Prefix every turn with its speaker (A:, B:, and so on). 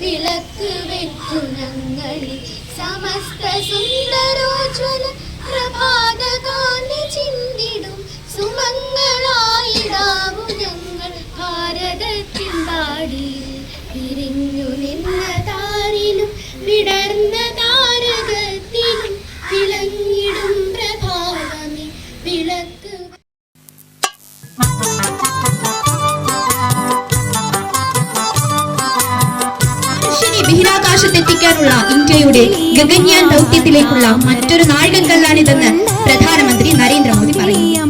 A: വിളക്ക് വെച്ചു ഞങ്ങളിൽ. സമസ്ത സുന്ദരോജ്വല
B: ബഹിരാകാശത്തെത്തിക്കാനുള്ള ഇന്ത്യയുടെ ഗഗൻയാൻ ദൗത്യത്തിലേക്കുള്ള മറ്റൊരു നാഴികക്കല്ലാണിതെന്ന് പ്രധാനമന്ത്രി നരേന്ദ്രമോദി
C: പറഞ്ഞു